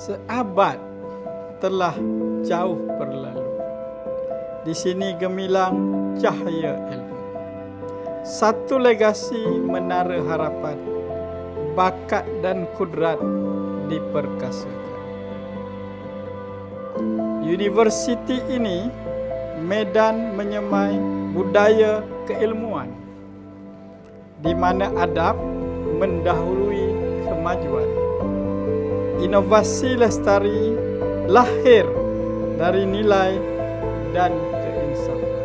Seabad telah jauh berlalu. Di sini gemilang cahaya ilmu. Satu legasi menara harapan. Bakat dan kudrat diperkasakan. Universiti ini medan menyemai budaya keilmuan di mana adab mendahului kemajuan. Inovasi lestari lahir dari nilai dan keinsafan.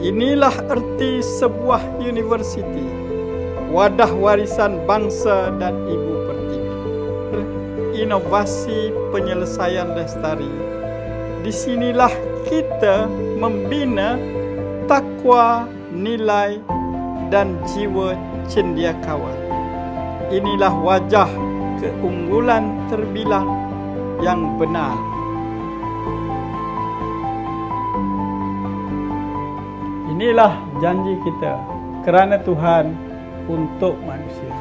Inilah erti sebuah universiti, wadah warisan bangsa dan ibu pertiwi. Inovasi penyelesaian lestari. Di sinilah kita membina takwa, nilai dan jiwa cendiakawan. Inilah wajah keunggulan terbilang yang benar. Inilah janji kita kerana Tuhan untuk manusia.